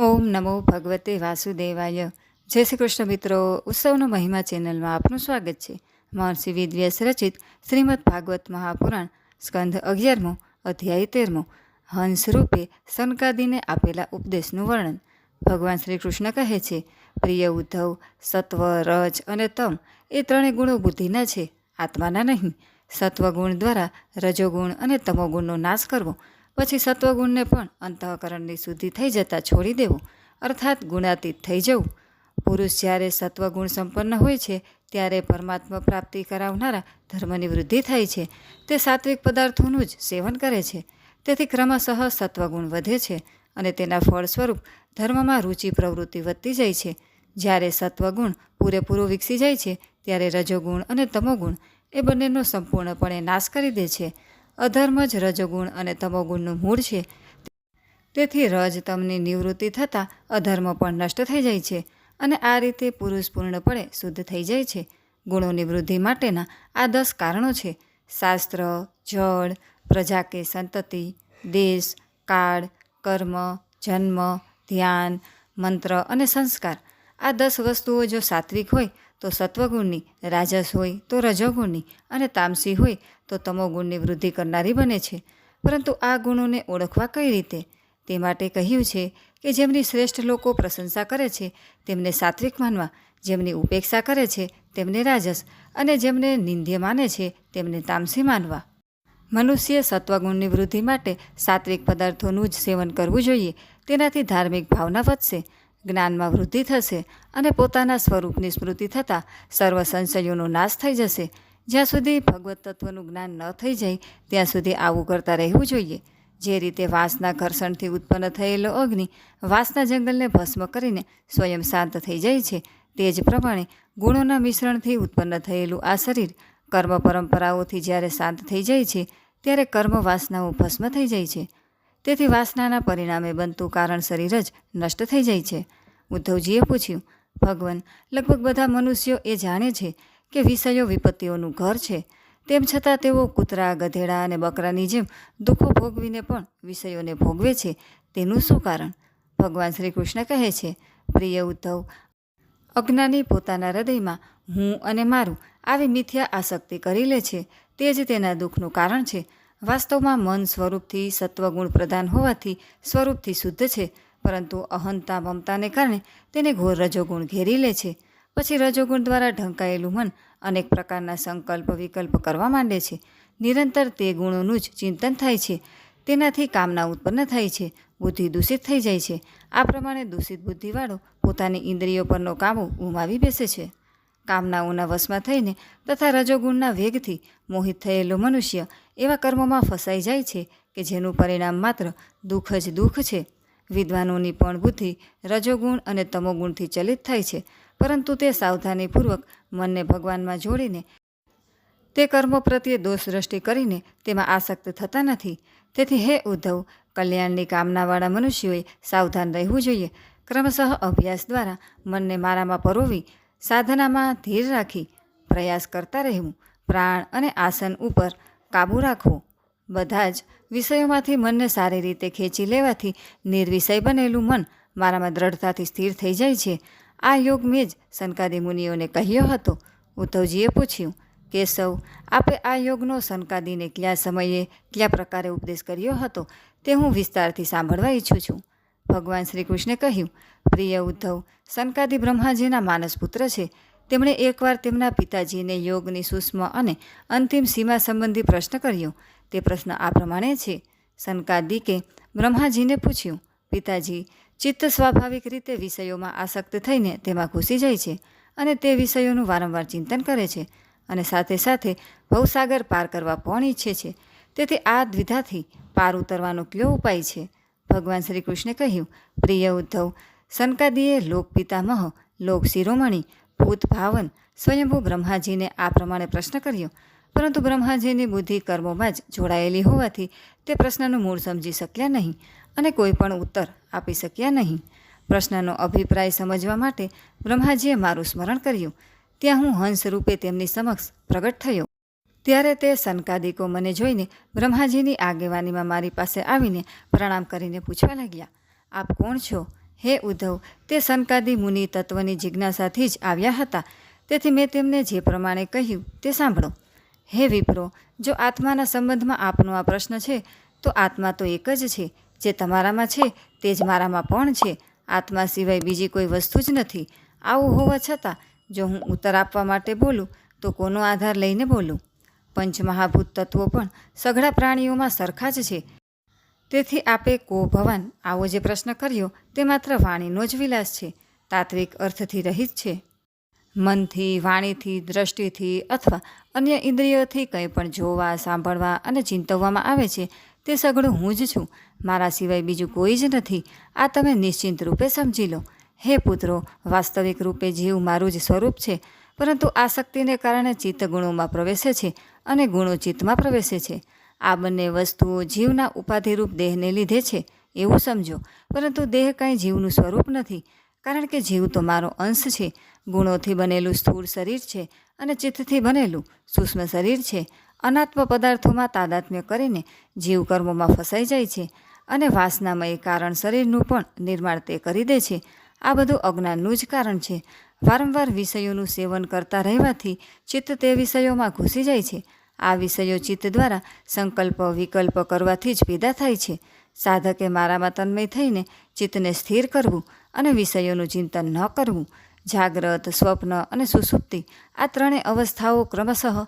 ઓમ નમો ભગવતે વાસુદેવાય. જય શ્રી કૃષ્ણ મિત્રો, ઉત્સવનો મહિમા ચેનલમાં આપનું સ્વાગત છે. મહર્ષિ વેદવ્યાસ રચિત શ્રીમદ ભાગવત મહાપુરાણ સ્કંધ અગિયારમો, અધ્યાય તેરમો, હંસ રૂપે સનકાદીને આપેલા ઉપદેશનું વર્ણન. ભગવાન શ્રી કૃષ્ણ કહે છે, પ્રિય ઉદ્ધવ, સત્વ, રજ અને તમ એ ત્રણેય ગુણો બુદ્ધિના છે, આત્માના નહીં. સત્વગુણ દ્વારા રજોગુણ અને તમોગુણનો નાશ કરવો પછી સત્વગુણને પણ અંતઃકરણની શુદ્ધિ થઈ જતાં છોડી દેવું, અર્થાત ગુણાતીત થઈ જવું. પુરુષ જ્યારે સત્વગુણ સંપન્ન હોય છે, ત્યારે પરમાત્મા પ્રાપ્તિ કરાવનારા ધર્મની વૃદ્ધિ થાય છે. તે સાત્વિક પદાર્થોનું જ સેવન કરે છે. તેથી ક્રમશઃ સત્વગુણ વધે છે અને તેના ફળ સ્વરૂપ ધર્મમાં રુચિ પ્રવૃત્તિ વધતી જાય છે. જ્યારે સત્વગુણ પૂરેપૂરો વિકસી જાય છે, ત્યારે રજોગુણ અને તમોગુણ એ બંનેનો સંપૂર્ણપણે નાશ કરી દે છે. અધર્મ જ રજોગુણ અને તમોગુણનું મૂળ છે. તેથી રજ તમની નિવૃત્તિ થતાં અધર્મ પણ નષ્ટ થઈ જાય છે અને આ રીતે પુરુષ પૂર્ણપણે શુદ્ધ થઈ જાય છે. ગુણોની વૃદ્ધિ માટેના આ દસ કારણો છે. શાસ્ત્ર, જળ, પ્રજા કે સંતતિ, દેશ, કાળ, કર્મ, જન્મ, ધ્યાન, મંત્ર અને સંસ્કાર. આ દસ વસ્તુઓ જો સાત્વિક હોય તો સત્વગુણની, રાજસ હોય તો રજોગુણની અને તામસી હોય તો તમોગુણની વૃદ્ધિ કરનારી બને છે. પરંતુ આ ગુણોને ઓળખવા કઈ રીતે? તે માટે કહ્યું છે કે જેમની શ્રેષ્ઠ લોકો પ્રશંસા કરે છે, તેમને સાત્વિક માનવા, જેમની ઉપેક્ષા કરે છે, તેમને રાજસ અને જેમને નિંદ્ય માને છે, તેમને તામસી માનવા. મનુષ્ય સત્વગુણની વૃદ્ધિ માટે સાત્વિક પદાર્થોનું જ સેવન કરવું જોઈએ, તેનાથી ધાર્મિક ભાવના વધશે. જ્ઞાનમાં વૃદ્ધિ થશે અને પોતાના સ્વરૂપની સ્મૃતિ થતાં સર્વ સંશયોનો નાશ થઈ જશે. જ્યાં સુધી ભગવત તત્વનું જ્ઞાન ન થઈ જાય, ત્યાં સુધી આવું કરતા રહેવું જોઈએ. જે રીતે વાસના ઘર્ષણથી ઉત્પન્ન થયેલો અગ્નિ વાસના જંગલને ભસ્મ કરીને સ્વયં શાંત થઈ જાય છે, તે જ પ્રમાણે ગુણોના મિશ્રણથી ઉત્પન્ન થયેલું આ શરીર કર્મ પરંપરાઓથી જ્યારે શાંત થઈ જાય છે, ત્યારે કર્મ વાસનાઓ ભસ્મ થઈ જાય છે. તેથી વાસનાના પરિણામે બનતું કારણ શરીર જ નષ્ટ થઈ જાય છે. ઉદ્ધવજીએ પૂછ્યું, ભગવાન, લગભગ બધા મનુષ્યો એ જાણે છે કે વિષયો વિપત્તિઓનું ઘર છે. તેમ છતાં તેઓ કૂતરા, ગધેડા અને બકરાની જેમ દુઃખો ભોગવીને પણ વિષયોને ભોગવે છે. તેનું શું કારણ? ભગવાન શ્રી કૃષ્ણ કહે છે, પ્રિય ઉદ્ધવ, અજ્ઞાની પોતાના હૃદયમાં હું અને મારું આવી મિથ્યા આસક્તિ કરી લે છે. તે જ તેના દુઃખનું કારણ છે. વાસ્તવમાં મન સ્વરૂપથી સત્વગુણ પ્રધાન હોવાથી સ્વરૂપથી શુદ્ધ છે, પરંતુ અહંતા મમતાને કારણે તેને ઘોર રજોગુણ ઘેરી લે છે. પછી રજોગુણ દ્વારા ઢંકાયેલું મન અનેક પ્રકારના સંકલ્પ વિકલ્પ કરવા માંડે છે. નિરંતર તે ગુણોનું જ ચિંતન થાય છે. તેનાથી કામના ઉત્પન્ન થાય છે. બુદ્ધિ દૂષિત થઈ જાય છે. આ પ્રમાણે દૂષિત બુદ્ધિવાળો પોતાની ઇન્દ્રિયો પરનો કાબુ ગુમાવી બેસે છે. કામનાઓના વશમાં થઈને તથા રજોગુણના વેગથી મોહિત થયેલો મનુષ્ય એવા કર્મોમાં ફસાઈ જાય છે કે જેનું પરિણામ માત્ર દુઃખ જ દુઃખ છે. વિદ્વાનોની પણ બુદ્ધિ રજોગુણ અને તમોગુણથી ચલિત થાય છે, પરંતુ તે સાવધાનીપૂર્વક મનને ભગવાનમાં જોડીને તે કર્મો પ્રત્યે દોષ દ્રષ્ટિ કરીને તેમાં આસક્ત થતા નથી. તેથી હે ઉદ્ધવ, કલ્યાણની કામનાવાળા મનુષ્યોએ સાવધાન રહેવું જોઈએ. ક્રમશઃ અભ્યાસ દ્વારા મનને મારામાં પરોવી, સાધનામાં ધીર રાખી પ્રયાસ કરતા રહેવું, પ્રાણ અને આસન ઉપર કાબૂ રાખવો. બધા જ વિષયોમાંથી મનને સારી રીતે ખેંચી લેવાથી નિર્વિષય બનેલું મન મારામાં દ્રઢતાથી સ્થિર થઈ જાય છે. આ યોગ મેં જ સનકાદી મુનિઓને કહ્યો હતો. ઉદ્ધવજીએ પૂછ્યું, કેશવ, આપે આ યોગનો સનકાદીને કયા સમયે, કયા પ્રકારે ઉપદેશ કર્યો હતો? તે હું વિસ્તારથી સાંભળવા ઈચ્છું છું. ભગવાન શ્રી કૃષ્ણે કહ્યું, પ્રિય ઉદ્ધવ સનકાદી બ્રહ્માજીના માનસપુત્ર છે. તેમણે એકવાર તેમના પિતાજીને યોગની સૂક્ષ્મ અને અંતિમ સીમા સંબંધી પ્રશ્ન કર્યો. તે પ્રશ્ન આ પ્રમાણે છે. સનકાદિકે બ્રહ્માજીને પૂછ્યું, પિતાજી, ચિત્ત સ્વાભાવિક રીતે વિષયોમાં આસક્ત થઈને તેમાં ઘૂસી જાય છે અને તે વિષયોનું વારંવાર ચિંતન કરે છે અને સાથે સાથે ભવસાગર પાર કરવા પણ ઈચ્છે છે. તેથી આ દ્વિધાથી પાર ઉતરવાનો કયો ઉપાય છે? ભગવાન શ્રી કૃષ્ણે કહ્યું, પ્રિય ઉદ્ધવ સનકાદીએ લોકપિતામહ લોક શિરોમણી ભૂત ભાવન સ્વયંભૂ બ્રહ્માજીને આ પ્રમાણે પ્રશ્ન કર્યો. પરંતુ બ્રહ્માજીની બુદ્ધિ કર્મોમાં જ જોડાયેલી હોવાથી તે પ્રશ્નનું મૂળ સમજી શક્યા નહીં અને કોઈ પણ ઉત્તર આપી શક્યા નહીં. પ્રશ્નનો અભિપ્રાય સમજવા માટે બ્રહ્માજીએ મારું સ્મરણ કર્યું. ત્યાં હું હંસ રૂપે તેમની સમક્ષ પ્રગટ થયો. ત્યારે તે સનકાદિકો મને જોઈને બ્રહ્માજીની આગેવાનીમાં મારી પાસે આવીને પ્રણામ કરીને પૂછવા લાગ્યા, આપ કોણ છો? હે ઉદ્ધવ, તે સનકાદી મુનિ તત્વની જિજ્ઞાસાથી જ આવ્યા હતા. તેથી મેં તેમને જે પ્રમાણે કહ્યું તે સાંભળો. હે વિપ્રો, જો આત્માના સંબંધમાં આપનો આ પ્રશ્ન છે, તો આત્મા તો એક જ છે, જે તમારામાં છે, તે જ મારામાં પણ છે. આત્મા સિવાય બીજી કોઈ વસ્તુ જ નથી. આવું હોવા છતાં, જો હું ઉત્તર આપવા માટે બોલું, તો કોનો આધાર લઈને બોલું? પંચમહાભૂત તત્વો પણ સઘળા પ્રાણીઓમાં સરખા જ છે. તેથી આપે કો ભવાન, આવો જે પ્રશ્ન કર્યો, તે માત્ર વાણીનો જ વિલાસ છે, તાત્વિક અર્થથી રહિત છે. મનથી, વાણીથી, દ્રષ્ટિથી અથવા અન્ય ઇન્દ્રિયોથી કંઈ પણ જોવા, સાંભળવા અને ચિંતવવામાં આવે છે, તે સઘળું હું જ છું. મારા સિવાય બીજું કોઈ જ નથી. આ તમે નિશ્ચિંત રૂપે સમજી લો. હે પુત્રો, વાસ્તવિક રૂપે જીવ મારું જ સ્વરૂપ છે, પરંતુ આસક્તિને કારણે ચિત્ત ગુણોમાં પ્રવેશે છે અને ગુણો ચિત્તમાં પ્રવેશે છે. આ બંને વસ્તુઓ જીવના ઉપાધિરૂપ દેહને લીધે છે, એવું સમજો. પરંતુ દેહ કાંઈ જીવનું સ્વરૂપ નથી, કારણ કે જીવ તો મારો અંશ છે. ગુણોથી બનેલું સ્થૂળ શરીર છે અને ચિત્તથી બનેલું સૂક્ષ્મ શરીર છે. અનાત્મ પદાર્થોમાં તાદાત્મ્ય કરીને જીવ કર્મોમાં ફસાઈ જાય છે અને વાસનામય કારણ શરીરનું પણ નિર્માણ તે કરી દે છે. આ બધું અજ્ઞાનનું જ કારણ છે. વારંવાર વિષયોનું સેવન કરતા રહેવાથી ચિત્ત તે વિષયોમાં ઘૂસી જાય છે. આ વિષયો ચિત્ત દ્વારા સંકલ્પ, વિકલ્પ કરવાથી જ પેદા થાય છે. સાધકે મારામાં તન્મય થઈને ચિત્તને સ્થિર કરવું અને વિષયોનું ચિંતન ન કરવું. જાગ્રત, સ્વપ્ન અને સુસુપ્તિ આ ત્રણેય અવસ્થાઓ ક્રમશઃ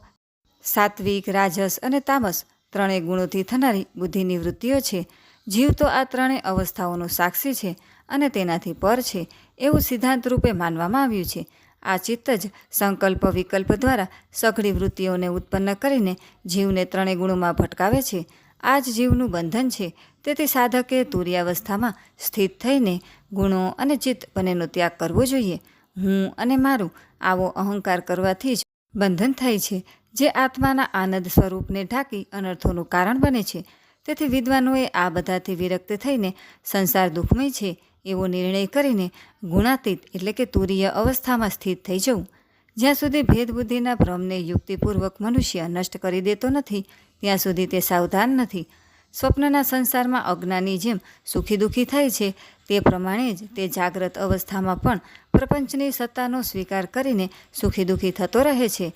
સાત્વિક, રાજસ અને તામસ ત્રણેય ગુણોથી થનારી બુદ્ધિની વૃત્તિઓ છે. જીવ તો આ ત્રણેય અવસ્થાઓનો સાક્ષી છે અને તેનાથી પર છે એવું સિદ્ધાંત રૂપે માનવામાં આવ્યું છે. આ ચિત્ત જ સંકલ્પ વિકલ્પ દ્વારા સઘળી વૃત્તિઓને ઉત્પન્ન કરીને જીવને ત્રણેય ગુણોમાં ભટકાવે છે. આ જ જીવનું બંધન છે. તેથી સાધકે તુર્યાવસ્થામાં સ્થિત થઈને ગુણો અને ચિત્ત બંનેનો ત્યાગ કરવો જોઈએ. હું અને મારું આવો અહંકાર કરવાથી જ બંધન થાય છે, જે આત્માના આનંદ સ્વરૂપને ઢાંકી અનર્થોનું કારણ બને છે. તેથી વિદ્વાનોએ આ બધાથી વિરક્ત થઈને સંસાર દુઃખમય છે. એવો નિર્ણય કરીને ગુણાતીત એટલે કે તુરીય અવસ્થામાં સ્થિત થઈ જવું. જ્યાં સુધી ભેદબુદ્ધિના ભ્રમને યુક્તિપૂર્વક મનુષ્ય નષ્ટ કરી દેતો નથી, ત્યાં સુધી તે સાવધાન નથી. સ્વપ્નના સંસારમાં અજ્ઞાની જેમ સુખી દુઃખી થાય છે, તે પ્રમાણે જ તે જાગ્રત અવસ્થામાં પણ પ્રપંચની સત્તાનો સ્વીકાર કરીને સુખી દુઃખી થતો રહે છે.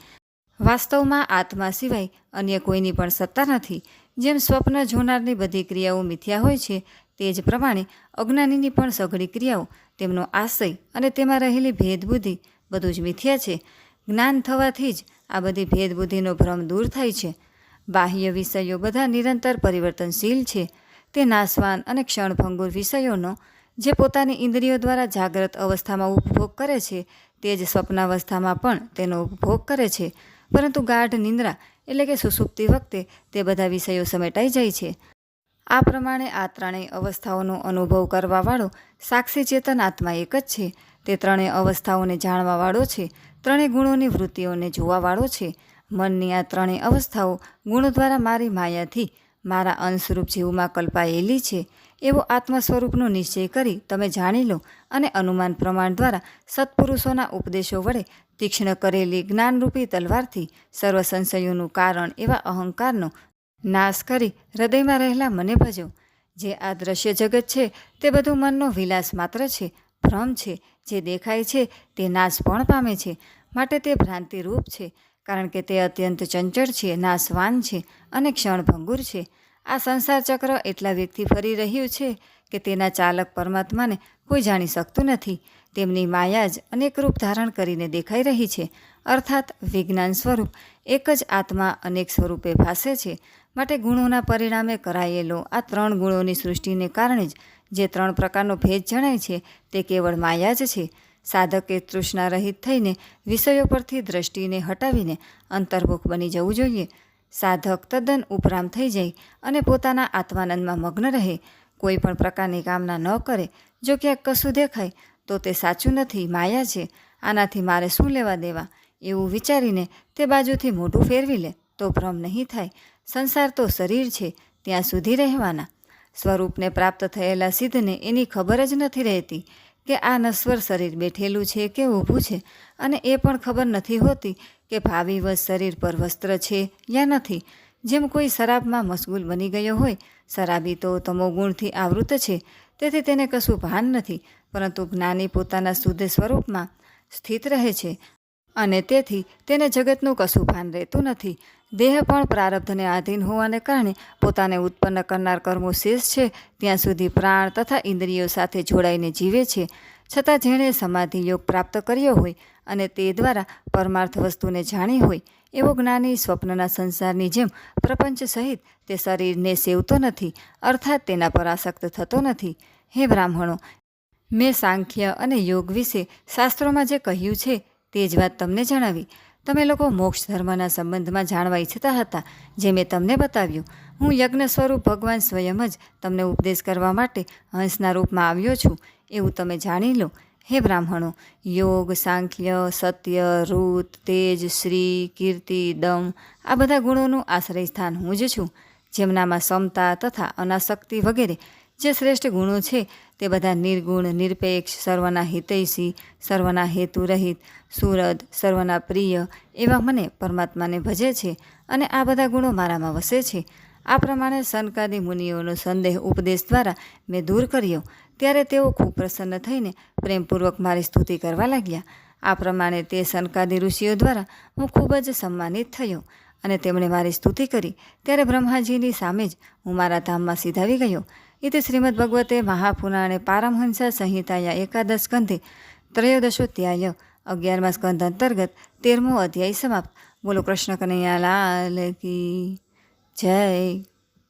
વાસ્તવમાં આત્મા સિવાય અન્ય કોઈની પણ સત્તા નથી. જેમ સ્વપ્ન જોનારની બધી ક્રિયાઓ મિથ્યા હોય છે તે જ પ્રમાણે અજ્ઞાનીની પણ સઘળી ક્રિયાઓ, તેમનો આશય અને તેમાં રહેલી ભેદબુદ્ધિ બધું જ મિથ્યા છે. જ્ઞાન થવાથી જ આ બધી ભેદબુદ્ધિનો ભ્રમ દૂર થાય છે. બાહ્ય વિષયો બધા નિરંતર પરિવર્તનશીલ છે. તે નાશવાન અને ક્ષણભંગુર વિષયોનો, જે પોતાની ઇન્દ્રિયો દ્વારા જાગ્રત અવસ્થામાં ઉપભોગ કરે છે, તે જ સ્વપ્નાવસ્થામાં પણ તેનો ઉપભોગ કરે છે. પરંતુ ગાઢ નિંદ્રા એટલે કે સુસુપ્તિ વખતે તે બધા વિષયો સમેટાઈ જાય છે. આ પ્રમાણે આ ત્રણેય અવસ્થાઓનો અનુભવ કરવાવાળો સાક્ષી ચેતન આત્મા એક જ છે. તે ત્રણેય અવસ્થાઓને જાણવાવાળો છે. ત્રણેય ગુણોની વૃત્તિઓને જોવાવાળો છે. મનની આ ત્રણેય અવસ્થાઓ ગુણો દ્વારા મારી માયાથી મારા અંશરૂપ જીવમાં કલ્પાયેલી છે. એવો આત્મ સ્વરૂપનો નિશ્ચય કરી તમે જાણી લો અને અનુમાન પ્રમાણ દ્વારા સત્પુરુષોના ઉપદેશો વડે તીક્ષ્ણ કરેલી જ્ઞાનરૂપી તલવારથી સર્વ સંશયોનું કારણ એવા અહંકારનો નાશ કરી હૃદયમાં રહેલા મને ભજો. જે આ દ્રશ્ય જગત છે તે બધું મનનો વિલાસ માત્ર છે, ભ્રમ છે, જે દેખાય છે તે નાશ પણ પામે છે. માટે તે ભ્રાંતિરૂપ છે, કારણ કે તે અત્યંત ચંચળ છે, નાશવાન છે અને ક્ષણભંગુર છે. આ સંસાર ચક્ર એટલા વ્યક્તિ ફરી રહ્યું છે કે તેના ચાલક પરમાત્માને કોઈ જાણી શકતું નથી. તેમની માયા જ અનેક રૂપ ધારણ કરીને દેખાઈ રહી છે. અર્થાત વિજ્ઞાન સ્વરૂપ એક જ આત્મા અનેક સ્વરૂપે ભાસે છે. માટે ગુણોના પરિણામે કરાયેલો આ ત્રણ ગુણોની સૃષ્ટિને કારણે જ જે ત્રણ પ્રકારનો ભેદ જણાય છે તે કેવળ માયા જ છે. સાધકે તૃષ્ણા રહિત થઈને વિષયો પરથી દ્રષ્ટિને હટાવીને અંતર્મુખ બની જવું જોઈએ. સાધક તદ્દન ઉપરામ થઈ જાય અને પોતાના આત્માનંદમાં મગ્ન રહે. કોઈ પણ પ્રકારની કામના ન કરે, જો ક્યાંક કશું દેખાય, તો તે સાચું નથી, માયા છે. આનાથી મારે શું લેવા દેવા? એવું વિચારીને તે બાજુથી મોઢું ફેરવી લે, તો ભ્રમ નહીં થાય. સંસાર તો શરીર છે, ત્યાં સુધી રહેવાના. સ્વરૂપને પ્રાપ્ત થયેલા સિદ્ધને એની ખબર જ નથી રહેતી કે આ નશ્વર શરીર બેઠેલું છે કે ઊભું છે. અને એ પણ ખબર નથી હોતી કે ભાવિવશ શરીર પર વસ્ત્ર છે યા નથી. જેમ કોઈ શરાબમાં મશગુલ બની ગયો હોય, શરાબી તો તમોગુણથી આવૃત છે, તેથી તેને કશું ભાન નથી, પરંતુ જ્ઞાની પોતાના શુદ્ધ સ્વરૂપમાં સ્થિત રહે છે અને તેથી તેને જગતનું કશું ભાન રહેતું નથી. દેહ પણ પ્રારબ્ધને આધીન હોવાને કારણે પોતાને ઉત્પન્ન કરનાર કર્મો શેષ છે, ત્યાં સુધી પ્રાણ તથા ઇન્દ્રિયો સાથે જોડાઈને જીવે છે. છતાં જેણે સમાધિ યોગ પ્રાપ્ત કર્યો હોય અને તે દ્વારા પરમાર્થ વસ્તુને જાણી હોય એવો જ્ઞાની સ્વપ્નના સંસારની જેમ પ્રપંચ સહિત તે શરીરને સેવતો નથી, અર્થાત તેના પર આસક્ત થતો નથી. હે બ્રાહ્મણો, મેં સાંખ્ય અને યોગ વિશે શાસ્ત્રોમાં જે કહ્યું છે તે જ વાત તમને જણાવી. તમે લોકો મોક્ષ ધર્મના સંબંધમાં જાણવા ઈચ્છતા હતા, જે મેં તમને બતાવ્યું. હું યજ્ઞ સ્વરૂપ ભગવાન સ્વયં જ તમને ઉપદેશ કરવા માટે હંસના રૂપમાં આવ્યો છું. એવું તમે જાણી લો. હે બ્રાહ્મણો, યોગ, સાંખ્ય, સત્ય, રૂત, તેજ, શ્રી, કીર્તિ, દમ, આ બધા ગુણોનું આશ્રય સ્થાન હું જ છું. જેમનામાં સમતા તથા અનાસક્તિ વગેરે જે શ્રેષ્ઠ ગુણો છે તે બધા નિર્ગુણ, નિરપેક્ષ, સર્વના હિતૈષી, સર્વના હેતુ રહિત સુરદ, સર્વના પ્રિય એવા મને પરમાત્માને ભજે છે અને આ બધા ગુણો મારામાં વસે છે. આ પ્રમાણે સનકાદી મુનિઓનો સંદેહ ઉપદેશ દ્વારા મેં દૂર કર્યો ત્યારે તેઓ ખૂબ પ્રસન્ન થઈને પ્રેમપૂર્વક મારી સ્તુતિ કરવા લાગ્યા. આ પ્રમાણે તે સનકાદી ઋષિઓ દ્વારા હું ખૂબ જ સન્માનિત થયો અને તેમણે મારી સ્તુતિ કરી. ત્યારે બ્રહ્માજીની સામે જ હું મારા ધામમાં સીધાવી ગયો. ઇતિ શ્રીમદ ભગવતે મહાપુરાણે પારમહંસા સંહિતાયા એકાદશ સ્કંધે ત્રયોદશોધ્યાય અગિયારમા સ્કંધ અંતર્ગત તેરમો અધ્યાય સમાપ્ત. બોલો કૃષ્ણ કનૈયા લાલ કી જય.